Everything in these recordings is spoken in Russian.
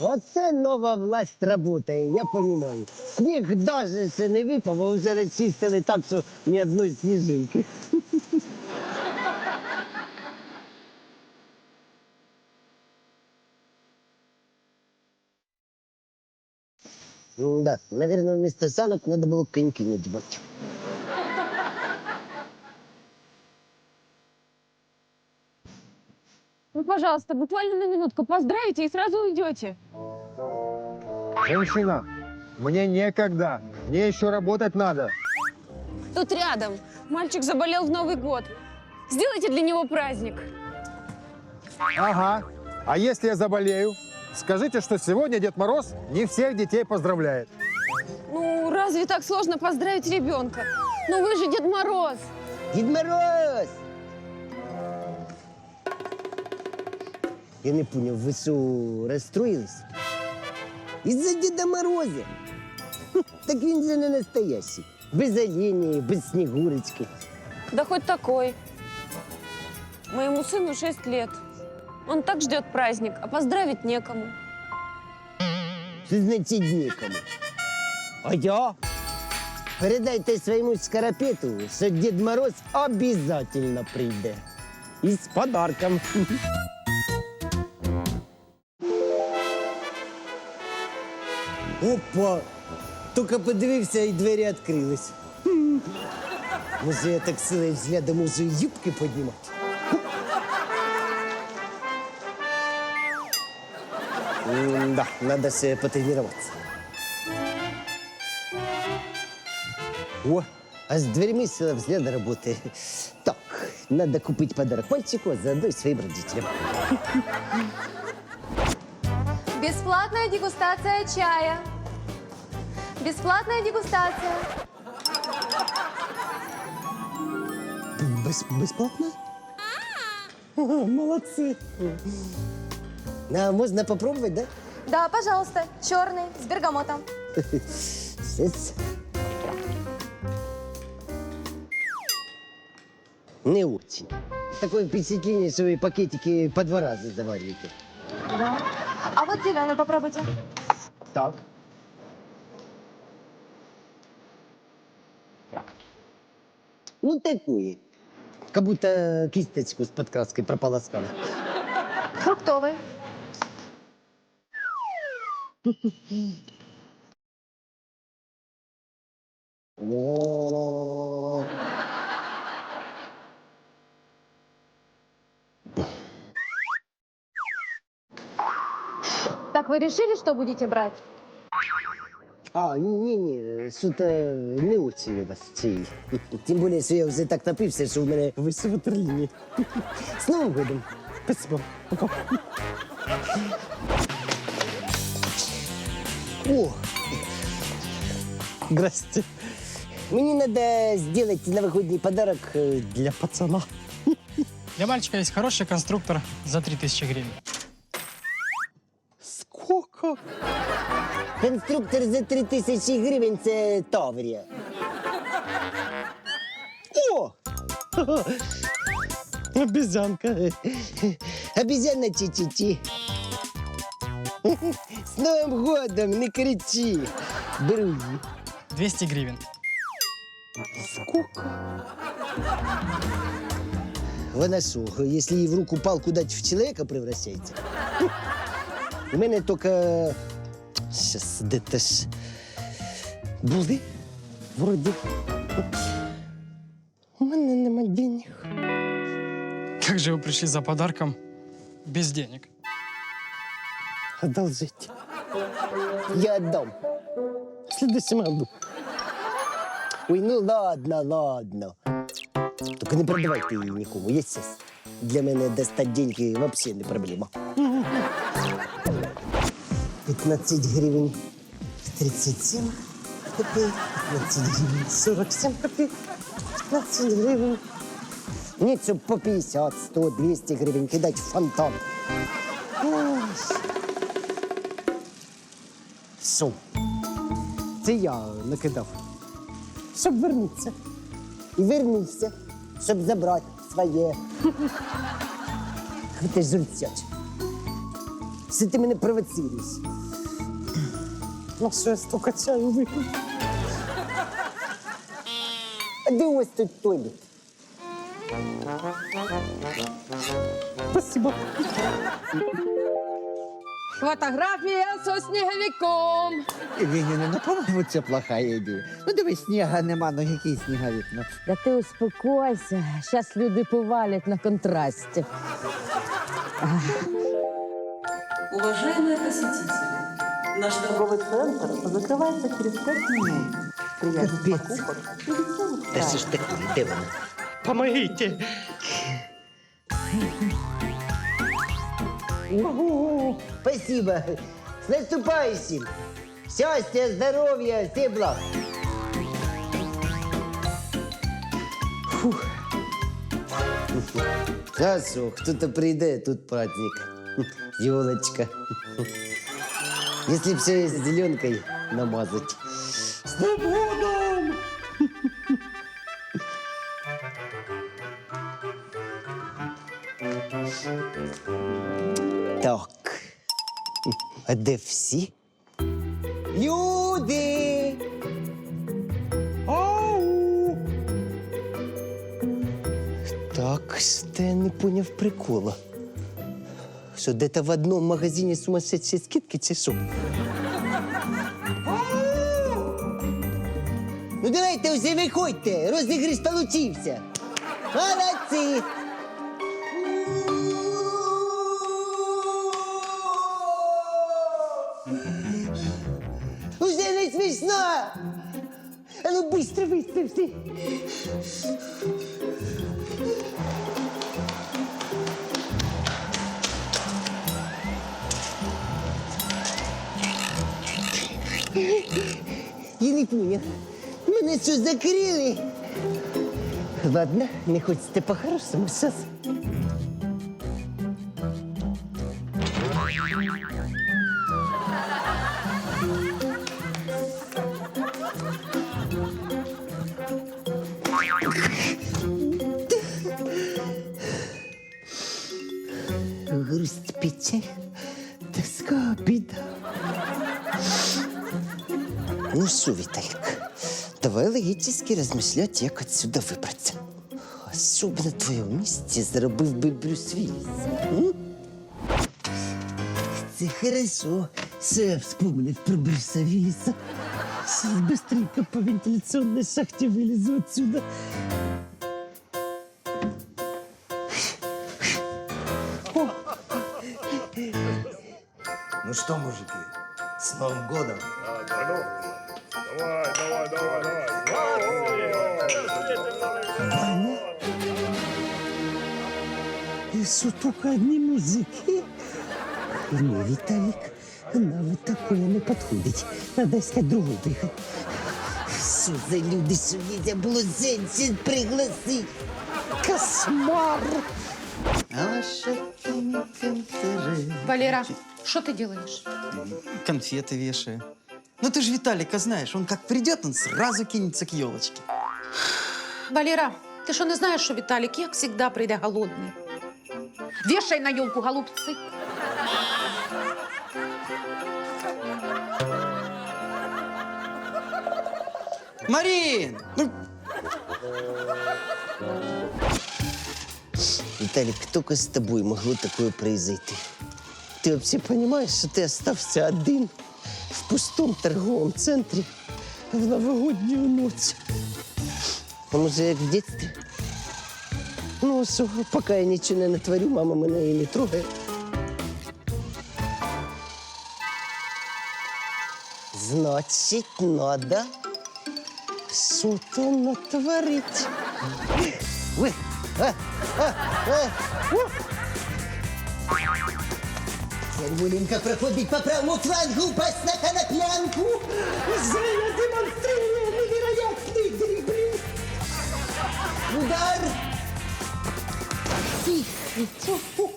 Оце нова власть работає, я розумію. Сніг навіть не випав, а вже розчистили так, що ні одної сніжинки. Ну да, наверное, вместо санок надо было коньки надевать. Ну, пожалуйста, буквально на минутку поздравите и сразу уйдете. Женщина, мне некогда. Мне еще работать надо. Тут рядом. Мальчик заболел в Новый год. Сделайте для него праздник. Ага. А если я заболею? Скажите, что сегодня Дед Мороз не всех детей поздравляет. Ну, разве так сложно поздравить ребенка? Ну вы же Дед Мороз. Дед Мороз! Я не понял, вы что, расстроились? Из-за Деда Мороза? Хм, Так він же не настоящий. Без оленей, без снегурочки. Да хоть такой. Моему сыну 6 лет. Он так ждет праздник, а поздравить некому. Що значить некому? А я? Передайте своєму скоропету, що Дед Мороз обязательно прийде. І з подарком. Опа! Тільки подивився, і двері відкрились. Хм. Може, я так силою взгляду можу і юбки піднімати? М, Да, надо ще потренироваться. О, а с дверьми сила взгляда работает. Так, надо купить подарок мальчику, а заодно и своим родителям. Бесплатная дегустация чая. Бесплатная дегустация. Бес- бесплатно? Ага, Молодцы. А можно попробовать, да? Да, пожалуйста, черный с бергамотом. Не очень. Такое впечатление, что вы пакетики по два раза завариваете. Да. А вот зеленый попробуйте. Так. Ну, такое. Как будто кисточку с подкраской прополоскала. Фруктовый. О. Так, вы решили, что будете брать? А, не-не, что-то не очень у вас чаї. Тем более, что я уже так напився, що в мене висить ватерліні. З Новим годом. Спасибо. Пока. О! Здрасте. Мені надо сделать новогодний подарок э, для пацана. Для мальчика есть хороший конструктор за 3000 гривен. Сколько? Конструктор за 3000 гривень це Таврія. О! Обезьянка. Обезьяна чи-чи-чи. З Новим годом, не кричи. Беру її. 200 гривен. Сколько? Вона що, якщо її в руку палку дати в чоловіка превращається? У мене тільки... Щас, де-то ж... Були? Вроді. У мене нема денег. Как же вы пришли за подарком без денег? Одолжить. Я отдам. В следующем году. Ой, ну ладно, ладно. Только не продавайте її нікому, є сейчас. Для мене достать деньги вообще не проблема. 15 гривень 37 копійок, 15 гривень 47 копійок, 15 гривень. Ні, щоб по 50, 100, 200 гривень кидати в фонтан. Ой. Це я накидав. Щоб вернутися. І вернувся, щоб забрати своє. Ти журцяч. Це ти мене провоцируєш. Ну, що я стільки чаю випив? А де ось тут туалет? Спасибо. Фотографія со сніговиком. Євгенія, ну, по-моєму, це плоха ідея. Ну, диви, сніга нема, ну який сніговик. Ну. Да ти успокойся. Зараз люди повалять на контрасті. Уважаемые посетители, наш торговый центр закрывается через 5 минут. Приятных покупок и веселых Та що ж таке, де вона? Помогите! Ого, Спасибо. С наступающим. Счастья, здоровья, всем благ. Фух. А що, хто-то прийде, тут праздник. Елочка. Если все зеленкой намазать. С Новым годом! Так. А де всі? Люди! Ау! Так, я не поняв прикола. Что, где-то в одном магазине сумасшедшие скидки чешу? Ну давайте вже виходьте, розігріш получився. Молодці! Уже не смішно! А ну быстро, быстро все! Я не понял. Мене що закрили? Ладно, не хочете по-хорошему сейчас. давай логически размышлять, як отсюда выбраться. А що б на твоєму місці зробив би Брюс Вілліс? м? Це хорошо, що я вспомнив про Брюса Виллиса. Сейчас быстренько по вентиляционной шахте вылезу отсюда. Ну что, мужики, с Новым годом! Ваня? И только одни музыки? Не, Виталик, нам вот такое не подходит. Надо искать другой выход. Что за люди, что нельзя было женщин пригласить? Кошмар! А що там? Валера, что ты делаешь? Конфеты вешаю. Ну ты же Виталика знаешь, он как придет, он сразу кинется к елочке. Валера, ты что не знаешь, что Виталик, як всегда, прийде голодный? Вешай на елку голубцы. Марин! Ну, Виталик, только с тобой могло такое произойти. Ты вообще понимаешь, что ты остался один в пустом торговом центре в новогоднюю ночь? А може, як в детстве? Ну, що, поки я нічого не натворю, мама мене і не трогає. Значить, надо что-то натворить. Вы, а, а, а, у. Ярмоленко проходить по правому флангу, пасть на коноплянку. Зря демонстрирую невероятный дриблинг. Удар. Тихо.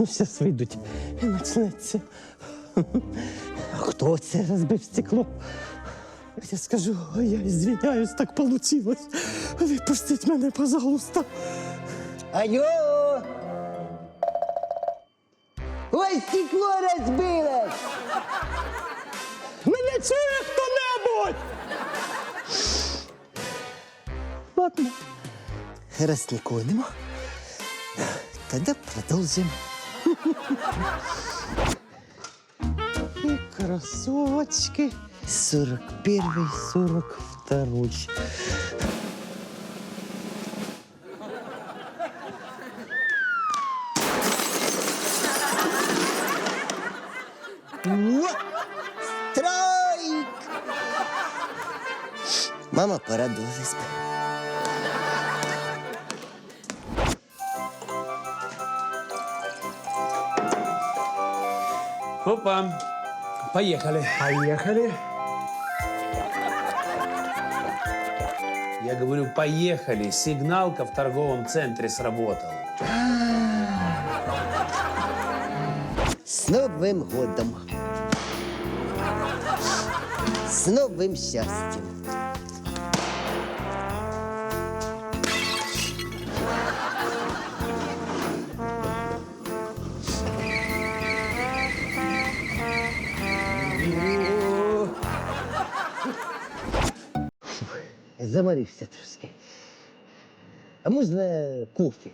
Ну, зараз вийдуть і почнеться. Хто це розбив стекло? Я скажу, я извиняюсь, так получилось. Выпустите меня, пожалуйста. Алло! Ой, стекло розбилось! Мене чує хто-небудь! Ладно. Раз нікого нема, тоді продовжимо. И кроссовочки. 41 42 Вот! Стройк! Мама порадовалась бы. Опа. Поехали. Поехали. Я говорю, поехали. Сигналка в торговом центре сработала. С Новым годом! С новым счастьем! Заморився трошки. А можна кофе?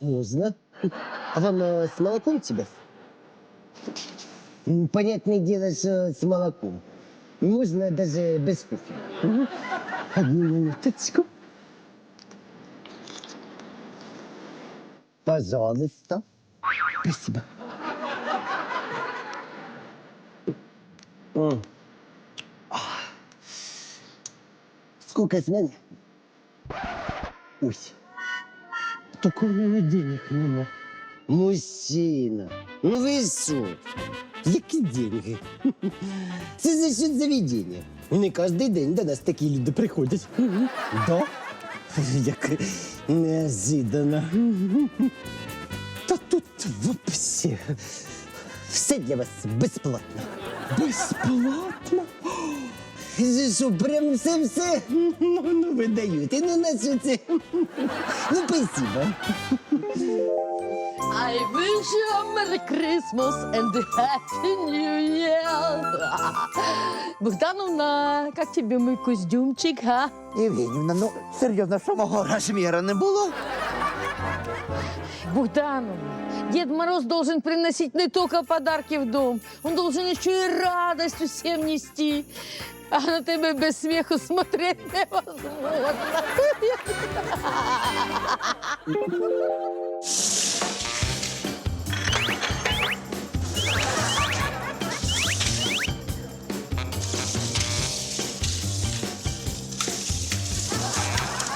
Можно. А вам э, с молоком тебя? М, Понятное дело, что с молоком. Можно даже без кофе. Мгм. Одну минуточку. Пожалуйста. Спасибо. М. Сколько с мене? Ой. Только у мене денег нема. Мужчина, ну ви що? Які деньги? Це за счет заведення. Не кожен день до нас такі люди приходять. Да? Як неожиданно. Та тут вообще все для вас безплатно. Безплатно? Що, прям все-все ну, ну, видаєте? Ну, на що це? Ну, спасибо. I wish you a Merry Christmas and a Happy New Year. Богдановна, как тебе мой костюмчик, а? Євгенівна, ну серйозно, що мого розміру не було? Богдановна, Дед Мороз должен приносить не только подарки в дом, он должен еще и радость всем нести. А на тебе без смеху смотреть невозможно.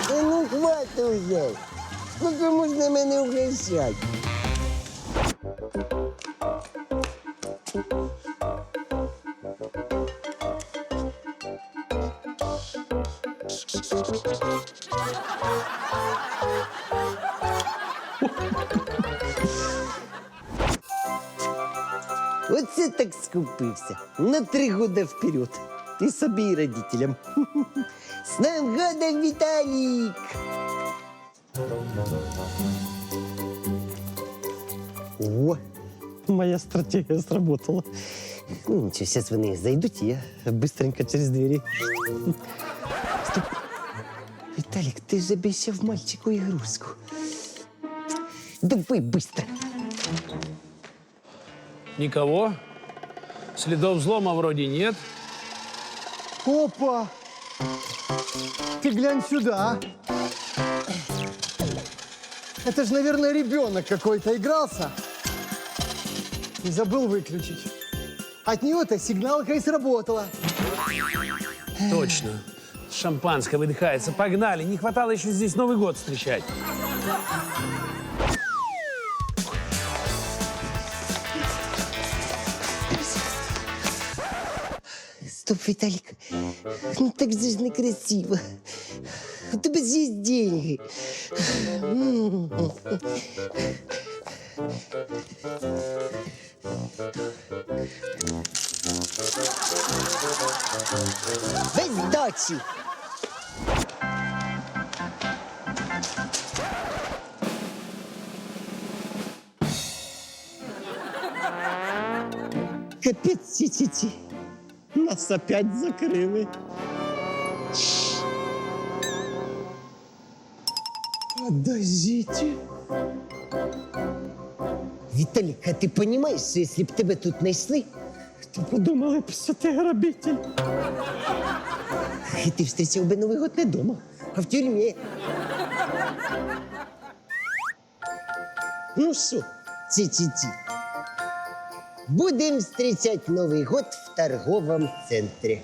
Та ну хватить уже. Скільки можна мене угощати? Оце так скупився. На три года вперед. І собі, і родителям. С Новым годом, Виталик! О, моя стратегия сработала. Ну, ничего, сейчас вони зайдут, и я быстренько через двери. Стоп. Виталик, ты же обещал мальчику игрушку. Давай быстро. Никого. Следов взлома вроде нет. Опа! Ты глянь сюда. Это же, наверное, ребенок какой-то игрался и забыл выключить. От него-то сигналка и сработала. Точно. Шампанское выдыхается. Погнали. Не хватало еще здесь Новый год встречать. Стоп, Виталик. Ну так же ж некрасиво. У тебе ж есть деньги. М. Без дачі. Капець, ці-ці-ці. Нас опять закрили. Подождите. Виталик, а ты понимаешь, что если бы тебя тут нашли, то подумали б, що ти грабитель. І ти встречав би Новий год не дома, а в тюрмі. Ну що, ці-ці-ці. Будемо зустрічати Новий год в торговому центрі.